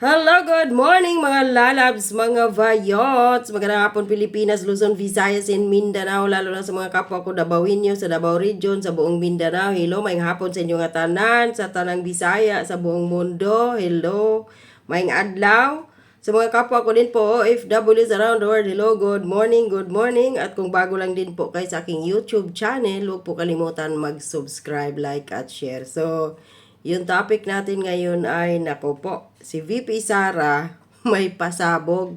Hello, good morning mga lalabs, mga vayots, magandang hapon Pilipinas, Luzon, Visayas, and Mindanao, lalo na sa mga kapwa ko Dabawinyo sa Davao Region, sa buong Mindanao. Hello, mayang hapon sa inyong tanan, sa tanang Bisaya, sa buong mundo. Hello, mayang adlaw. Sa mga kapwa ko din po, OFWs around the world, hello, good morning, good morning. At kung bago lang din po kayo sa aking YouTube channel, huwag po kalimutan mag-subscribe, like, at share. So, yung topic natin ngayon ay, nako po, si VP Sara may pasabog.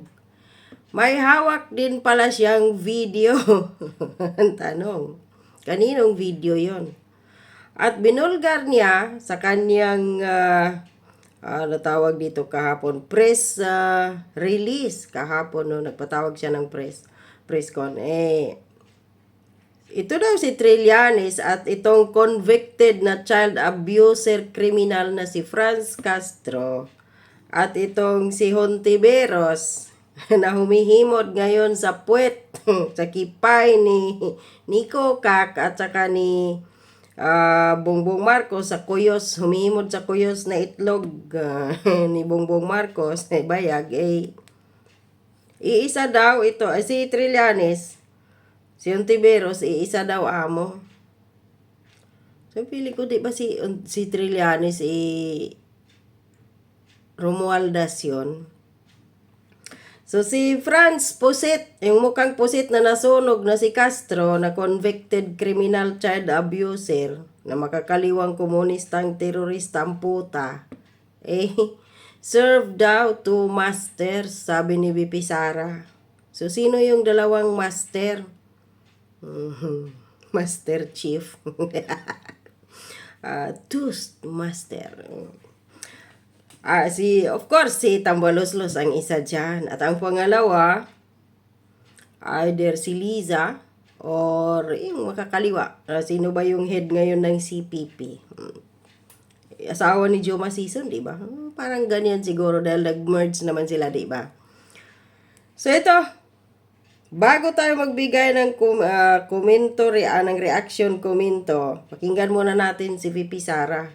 May hawak din pala siyang video. Ang tanong, kaninong video yon? At binulgar niya sa kanyang, uh, ano tawag dito kahapon, press ah, release. Kahapon, no, nagpatawag siya ng press, press con. Eh, ito daw si Trillanes at itong convicted na child abuser criminal na si Franz Castro. At itong si Hontiveros na humihimod ngayon sa puwet sa kipay ni Nico Kak at saka ni ah, Bongbong Marcos sa kuyos, humihimod sa kuyos na itlog ah, ni Bongbong Marcos na bayag eh. Iisa daw ito, ay si Trillanes Si Ontiveros, iisa daw amo. So, pili ko, di ba si, si Trillanes, eh, Romualdez yun. So, si Franz Pusit, yung mukhang pusit na nasunog na si Castro, na convicted criminal child abuser, na makakaliwang komunistang terorista ang puta, eh, serve daw to masters, sabi ni BP Sara. So, sino yung dalawang master? Master Chief. uh, Toast Master. Ah, si, of course, si Tambaloslos ang isa dyan. At ang pangalawa, either si Liza or yung makakaliwa. Ah, sino ba yung head ngayon ng CPP? Hmm. Asawa ni Joma Season, di ba? Hmm, Parang ganyan siguro dahil nag-merge naman sila, di ba? So ito, Bago tayo magbigay ng kum, ah, komento, re, ah, ng reaction komento, pakinggan muna natin si VP Sara.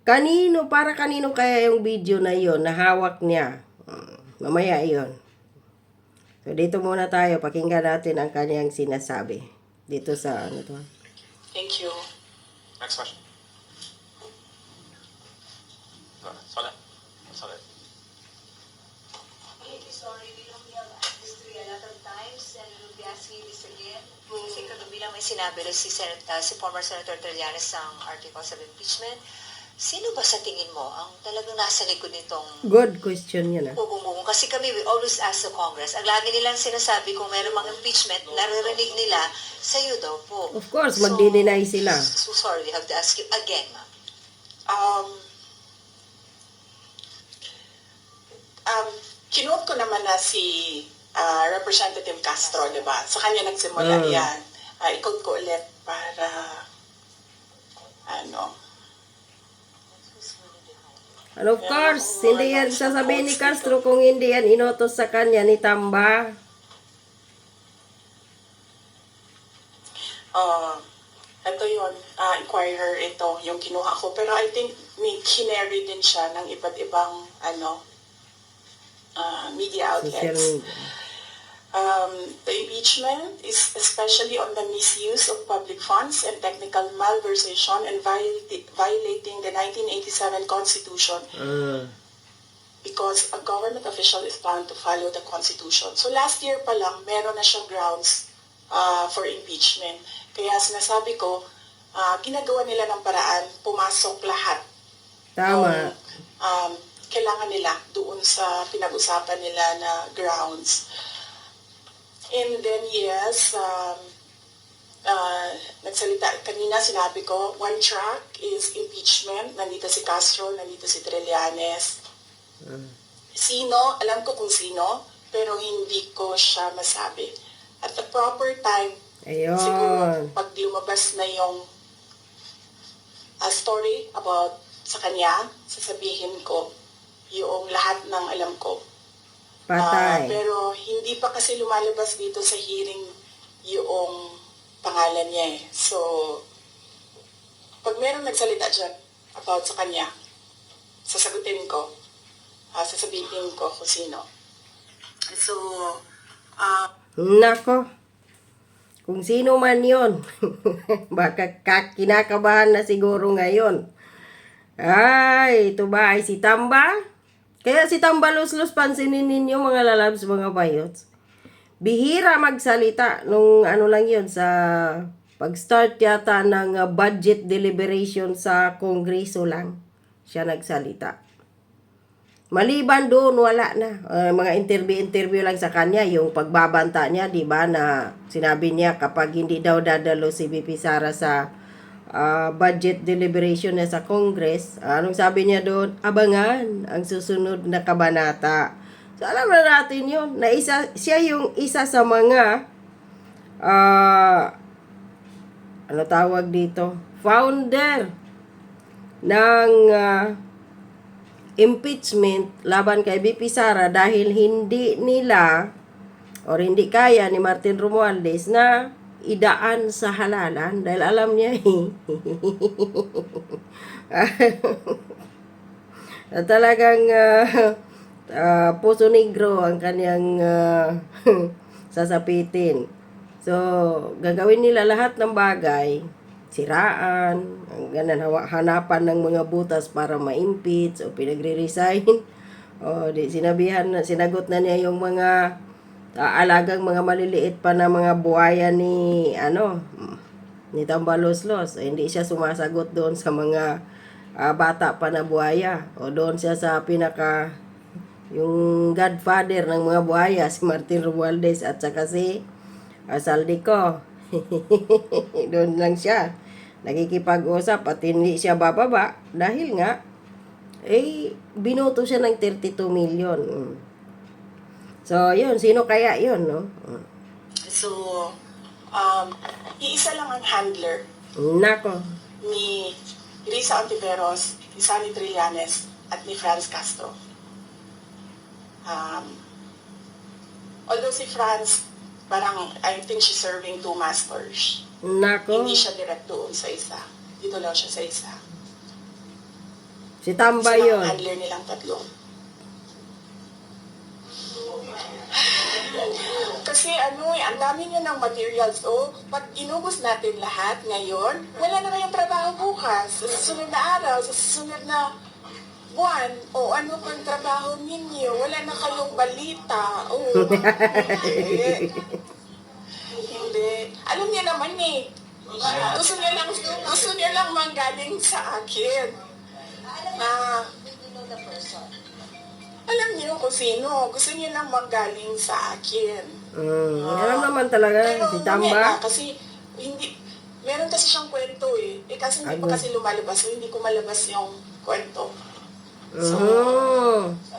Kanino, para kanino kaya yung video na yon na hawak niya? Hmm, mamaya yon. So dito muna tayo, pakinggan natin ang kanyang sinasabi. Dito sa ano to? Thank you. Next question. Sorry. Sorry. Kasi kagabi lang may sinabi rin si, Senat, uh, si former Senator Trillanes ng articles of impeachment. Sino ba sa tingin mo ang talagang nasa likod nitong Good question yun ah. bubong Kasi kami, we always ask the Congress. Ang lagi nilang sinasabi kung meron mang impeachment, naririnig nila, sa'yo daw po. Of course, magdi-deny sila. So sorry, we have to ask you again, ma'am. Um, um, kinote ko naman na si ah, Representative Castro, di ba? Sa kanya nagsimula Mm. yan. Uh, ikot ko ulit para ano, And of course, hindi yan sasabihin ni Castro kung hindi yan inotos sa kanya ni Tamba. uh, ito yun, uh, inquirer ito, yung kinuha ko. Pero I think may kinary din siya ng iba't ibang ano, uh, media Social outlets. media. Um, the impeachment is especially on the misuse of public funds and technical malversation and violati- violating the 1987 Constitution Ah. because a government official is bound to follow the Constitution. So last year pa lang, meron na siyang grounds uh, for impeachment. Kaya sinasabi ko, uh, ginagawa nila ng paraan, pumasok lahat Tama. ng, um, kailangan nila doon sa pinag-usapan nila na grounds. And then, yes, um, uh, nagsalita, kanina sinabi ko, one track is impeachment. Nandito si Castro, nandito si Trillanes. Sino, alam ko kung sino, pero hindi ko siya masabi. At the proper time, siguro Ayun. pag lumabas na yung a story about sa kanya, sasabihin ko yung lahat ng alam ko. Patay. pero hindi pa kasi lumalabas dito sa hearing yung pangalan niya eh. So, pag merong nagsalita dyan about sa kanya, sasagutin ko. uh, sasabihin ko kung sino. So, ah, Nako. Kung sino man yon, baka ka- kinakabahan na siguro ngayon. Ay, ito ba ay si Tamba? Kaya si Tamba Luslus, pansinin ninyo mga lalabs, mga bayots. Bihira magsalita nung ano lang yun sa pag-start yata ng uh, budget deliberation sa kongreso lang siya nagsalita. Maliban doon, wala na. Uh, mga interview-interview lang sa kanya, yung pagbabanta niya, di ba, na sinabi niya kapag hindi daw dadalo si BP Sara sa ah, budget deliberation na sa Congress, anong sabi niya doon? Abangan ang susunod na kabanata. So, alam na natin yun, na isa, siya yung isa sa mga ah, ano tawag dito? Founder ng ah, impeachment laban kay BP Sara dahil hindi nila or hindi kaya ni Martin Romualdez na idaan sa halalan dahil alam niya eh. talagang ah, ah, puso negro ang kanyang ah, sasapitin. So, gagawin nila lahat ng bagay, siraan, hawa- hanapan ng mga butas para ma-impeach o pinagre-resign. O, di sinabihan na, sinagot na niya yung mga ah, alagang mga maliliit pa na mga buhaya ni, ano, ni Tambaloslos. Eh, hindi siya sumasagot doon sa mga ah, bata pa na buhaya. O doon siya sa pinaka, yung godfather ng mga buhaya, si Martin Romualdez at saka si uh, doon lang siya. Nakikipag-usap at hindi siya bababa dahil nga eh binoto siya ng 32 million. Mm. So, yun, sino kaya yun, no? So, um, iisa lang ang handler Nako. ni Risa Ontiveros, ni Sunny Trillanes, at ni Franz Castro. Um, although si Franz, parang I think she's serving two masters. Nako. Hindi siya direct doon sa isa. Dito lang siya sa isa. Si Tamba Sila yun. handler nilang tatlo. Kasi ano eh, ang dami nyo ng materials. O, pag inubos natin lahat ngayon, wala na kayong trabaho bukas. Sa susunod na araw, sa susunod na buwan, o ano pang trabaho ninyo, wala na kayong balita. O, hindi. hindi. Alam niya naman eh. Gusto niya lang, gusto niya lang manggaling sa akin. Na, alam niyo kung sino. Gusto niya lang manggaling sa akin. Mm, alam naman talaga Pero si Tamba. kasi hindi, meron kasi siyang kwento eh. Eh kasi hindi Ano? pa kasi lumalabas, so hindi ko malabas yung kwento. So, Mhm.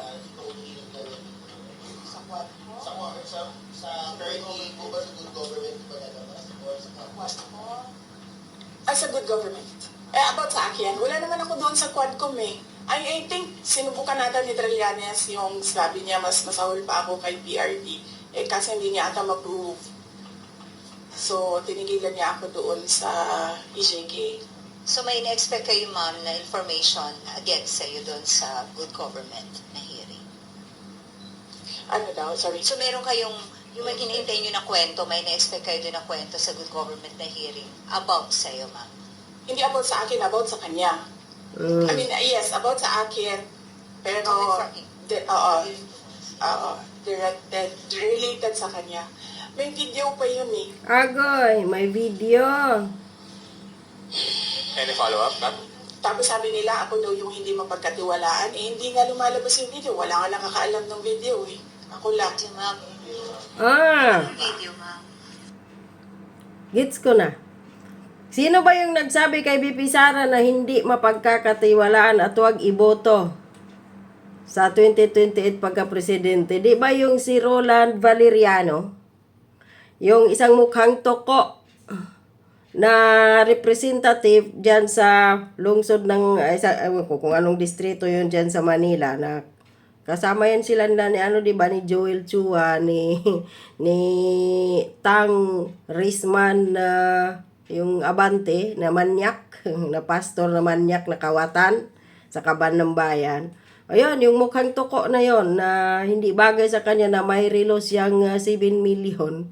as a good government. Eh, about sa akin, wala naman ako doon sa Quadcom eh. I, I think, sinubukan natin ni Trillanes yung sabi niya, mas masahol pa ako kay PRD. Eh, kasi hindi niya ata mag-prove. So, tinigilan niya ako doon sa EJK. So may na-expect kayo, ma'am, na information against sa'yo doon sa good government na hearing. Ano daw, sorry. So meron kayong, yung may hinihintay nyo na kwento, may na-expect kayo doon na kwento sa good government na hearing about sa'yo, ma'am. Hindi about sa akin, about sa kanya. Mm. I mean, uh, yes, about sa akin. Pero, di- oo, oo, directed, related sa kanya. May video pa yun eh. Agoy, may video. Any follow-up, ma'am? Tapos sabi nila, ako daw yung hindi mapagkatiwalaan. Eh, hindi nga lumalabas yung video. Wala nga nakakaalam ng video eh. Ako lang. Video, ma'am. Ah, Video, ma'am. gets ko na. Sino ba yung nagsabi kay BP Sara na hindi mapagkakatiwalaan at huwag iboto sa 2028 pagka-presidente? Di ba yung si Roland Valeriano? Yung isang mukhang toko na representative dyan sa lungsod ng, ay, kung anong distrito yun dyan sa Manila na kasama yan sila na ni ano di ba ni Joel Chua ni ni Tang Risman na yung Abante na manyak na pastor na manyak na kawatan sa kaban ng bayan Ayun, yung mukhang toko na yon na hindi bagay sa kanya na may relo siyang ah, 7 million.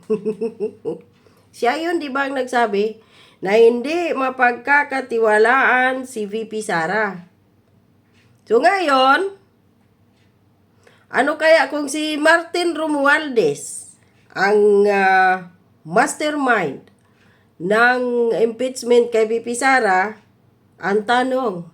Siya yun, di ba, ang nagsabi na hindi mapagkakatiwalaan si VP Sara. So ngayon, ano kaya kung si Martin Romualdez ang ah, mastermind ng impeachment kay VP Sara, ang tanong,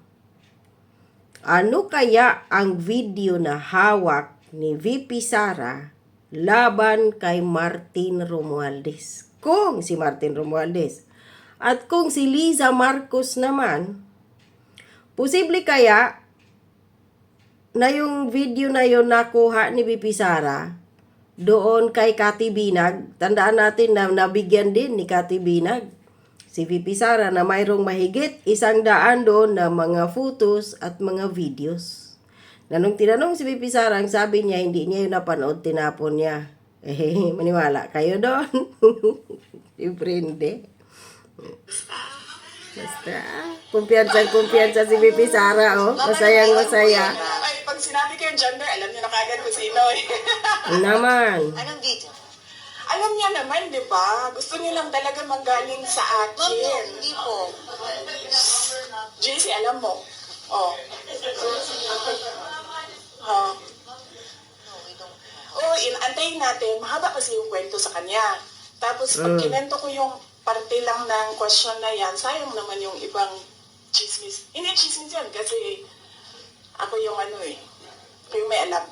ano kaya ang video na hawak ni VP Sara laban kay Martin Romualdez? Kung si Martin Romualdez. At kung si Liza Marcos naman, posible kaya na yung video na yon nakuha ni VP Sara doon kay Kati Binag. Tandaan natin na nabigyan din ni Kati Binag si VP Sara na mayroong mahigit isang daan doon na mga photos at mga videos. Na nung tinanong si VP Sara, ang sabi niya, hindi niya yun napanood, tinapon niya. Eh, maniwala kayo doon. Siyempre hindi. Basta, kumpiyansa, kumpiyansa si VP Sara, oh. Masayang masaya. Ay, pag sinabi ko yung gender, alam niyo na kagad kung sino eh. Naman. Anong video? alam niya naman, di ba? Gusto niya lang talaga manggaling sa Ma'am, akin. hindi po. JC, alam mo. Oh. Oh. No, we don't. Oo, in antayin natin. Mahaba kasi yung kwento sa kanya. Tapos, pag Mm. kinento ko yung parte lang ng question na yan, sayang naman yung ibang chismis. Hindi chismis yan kasi ako yung ano eh. Ako yung may alam.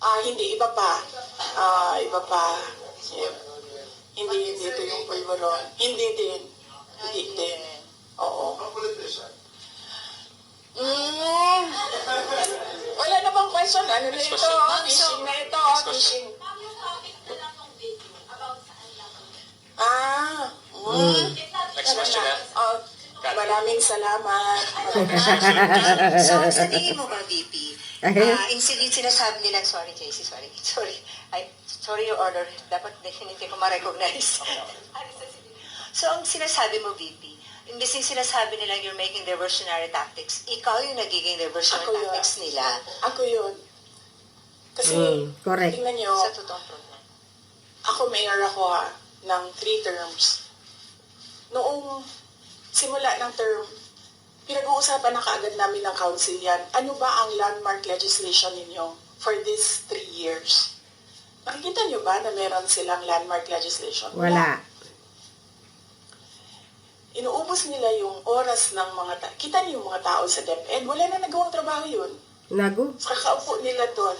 Ah, hindi. Iba pa. Ah, iba pa. Yeah. Hindi, hindi ito yung pulveron. Hindi din. Hindi din. Oo. Mm. Wala na bang question? Ano na ito? Fishing na ito. Fishing. Mm. Next question, eh? Oh, maraming salamat. so, sa tingin mo ba, VP, uh, instead yung sinasabi nilang, sorry, JC, sorry, sorry, I, sorry your order, dapat definitely ko ma-recognize. so, ang sinasabi mo, VP, imbes yung sinasabi nilang you're making diversionary tactics, ikaw yung nagiging diversionary Ako yun. tactics nila Ako yun. Kasi, Mm, correct. tingnan nyo, sa totoong problem. ako mayor ako ha, ng three terms. Noong simula ng term, pinag-uusapan na kaagad namin ng council yan. Ano ba ang landmark legislation ninyo for these three years? Nakikita nyo ba na meron silang landmark legislation? Wala. Inuubos nila yung oras ng mga ta- Kita niyo yung mga tao sa DepEd, wala na nagawang trabaho yun. Nago. Kakaupo nila doon.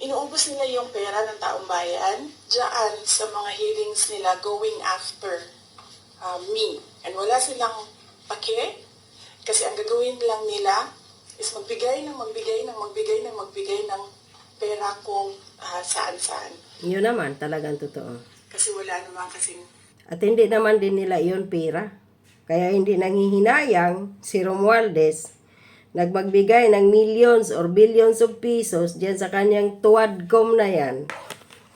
Inuubos nila yung pera ng taong bayan dyan sa mga hearings nila going after uh, me. And wala silang pake kasi ang gagawin lang nila is magbigay ng magbigay ng magbigay ng magbigay ng pera kung ah, saan-saan. Yun naman, talagang totoo. Kasi wala naman kasing At hindi naman din nila iyon pera. Kaya hindi nanghihinayang si Romualdez nagmagbigay ng millions or billions of pesos diyan sa kanyang tuwadcom na yan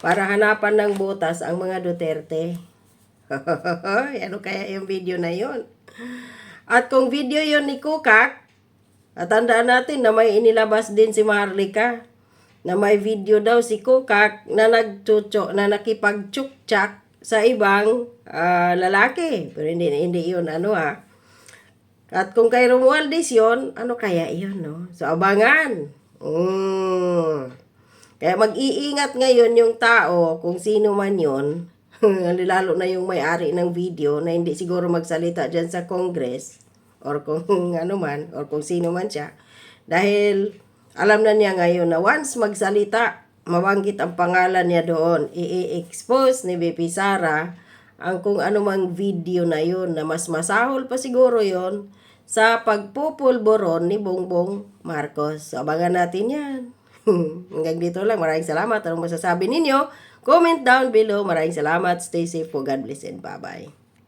para hanapan ng botas ang mga Duterte. ano kaya yung video na yon? At kung video yon ni Kukak, at tandaan natin na may inilabas din si Marlica na may video daw si Kukak na nagchucho, na nakipagchukchak sa ibang ah, lalaki. Pero hindi, hindi yun ano ha. At kung kay Romualdez yun, ano kaya yun, no? So, abangan. Mm. Kaya mag-iingat ngayon yung tao, kung sino man yun, lalo na yung may-ari ng video na hindi siguro magsalita dyan sa Congress, or kung ano man, or kung sino man siya. Dahil alam na niya ngayon na once magsalita, mabanggit ang pangalan niya doon, i-expose ni BP Sara ang kung anumang video na yun na mas masahol pa siguro yon sa pagpupulboron ni Bongbong Marcos. So, abangan natin yan. Hanggang dito lang. Maraming salamat. Anong masasabi ninyo? Comment down below. Maraming salamat. Stay safe po. God bless and bye-bye.